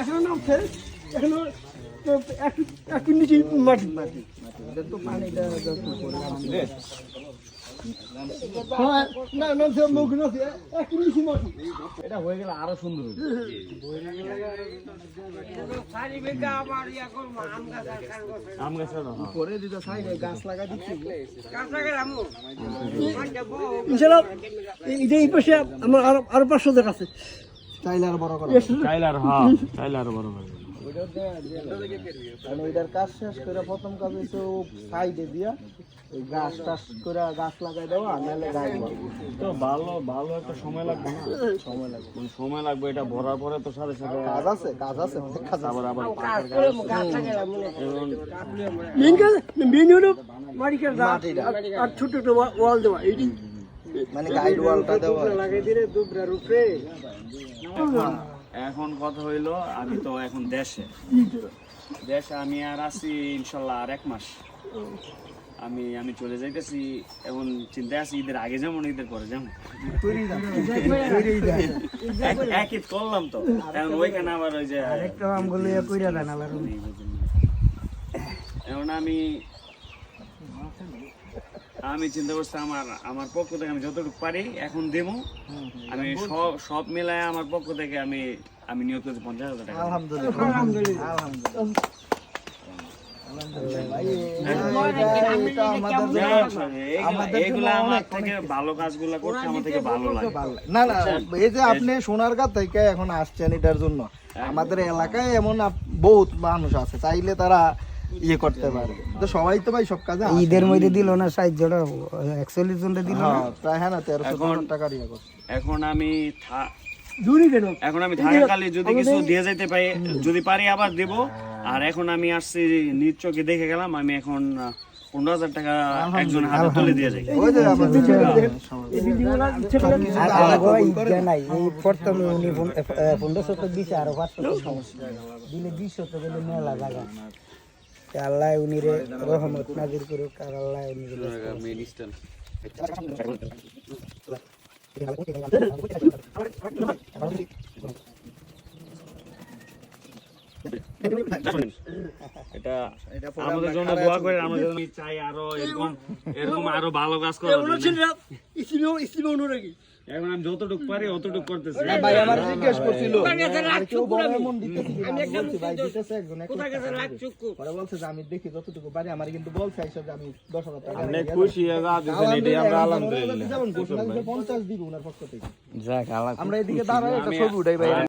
এখনও এখনও নিচে মাটি মাটি। হ্যাঁ এটা হয়ে গেলে আরও সুন্দর আম গাছের। করে দিতে সাইডে গাছ লাগা দিচ্ছি। ইনশাল্লাহ এই পাশে আমার আরও আরও পাঁচশো দেখ আছে। চাইলে বড় করা টাইলার হ্যাঁ টাইলার বড় কারণ ওইটার কাজ শেষ করে প্রথম কাজ হচ্ছে ও সাইডে দিয়া গাছ টাছ করে গাছ লাগাই দেওয়া নাহলে গাছ তো ভালো ভালো একটা সময় লাগবে না? সময় লাগবে। মানে সময় লাগবে এটা ভরার পরে তো সাথে সাথে কাজ আছে কাজ আছে অনেক কাজ আবার আবার মেন কাজ মেন হলো মাটি আর ছোট ছোট ওয়াল দেওয়া এইটি মানে গাইড ওয়ালটা দেওয়া লাগাই দিলে দুবরার উপরে এখন কথা হইল আমি তো এখন দেশে। দেশে আমি আর আছি ইনশাল্লাহ আর এক মাস। আমি আমি চলে যাইতেছি এখন চিন্তা আছি ঈদের আগে যেমন ঈদের পরে যেমন এক- এক ঈদ করলাম তো। এখন ওইখানে আবার ওই যে ইয়ে কইরা দেন আলার এখন আমি আমি চিন্তা করছি আমার আমার পক্ষ থেকে আমি যতটুকু পারি এখন দেবো। আমি সব সব মিলায় আমার পক্ষ থেকে আমি আমি নিয়োগ করছি পঞ্চাশ হাজার টাকা। আলহামদুলিল্লাহ। আলহামদুলিল্লাহ। আলহামদুলিল্লাহ। ভাই, এটা- এটা আমাদের জন্য আমাদের জন্য এগুলো আমার অনেক- থেকে ভালো কাজগুলো করতে আমার থেকে ভালো লাগে। ভালো লাগে। না না এই যে আপনি সোনারগাঁ থেকে এখন আসছেন এটার জন্য। আমাদের এলাকায় এমন বহুত মানুষ আছে। চাইলে তারা ইয়ে করতে পারে। তো সবাই তো ভাই সব কাজে ঈদের মধ্যে দিল না সাহায্যটা একচল্লিশ জনটা দিল না? হ্যাঁ, প্রায় হ্যাঁ না তেরোশো টাকার ইয়ে করছে। এখন আমি এখন আমি থাকাকালে যদি কিছু দিয়ে যাইতে পারি যদি পারি আবার দেব। আর এখন আমি আসছি নিজ চোখে দেখে গেলাম আমি এখন পনেরো হাজার টাকা একজন হাতে তুলে দিয়ে যাই। ওই যে আমাদের এই বিল্ডিংগুলো ইচ্ছে করে আর আগে ঈদগা নাই। এই প্রথম উনি পনেরোশো তো দিছে আরও পাঁচশো দিলে মেলা জায়গা। আল্লাহ উনিরে রহমত নাজির করুক আর আল্লাহ উনিরে এটা আমাদের জন্য দোয়া করে আমাদের জন্য চাই আরও এরকম এরকম আরও ভালো কাজ করার জন্য। ছেলেরা ইসলামে ইসলামে অনুরাগী। এখন আমি যতটুকু পারি অতটুকু করতেছি। ভাই আমার জিজ্ঞেস করছিল। এমন আমি। পরে বলছে যে দেখি যতটুকু পারি আমার কিন্তু বলছে এইসব যে আমি দশ হাজার টাকা ঘোষণা দিছে, পঞ্চাশ দিব ওনার পক্ষ থেকে। যাক আমরা এদিকে দাঁড়াই একটা ছবি উঠাই ভাই।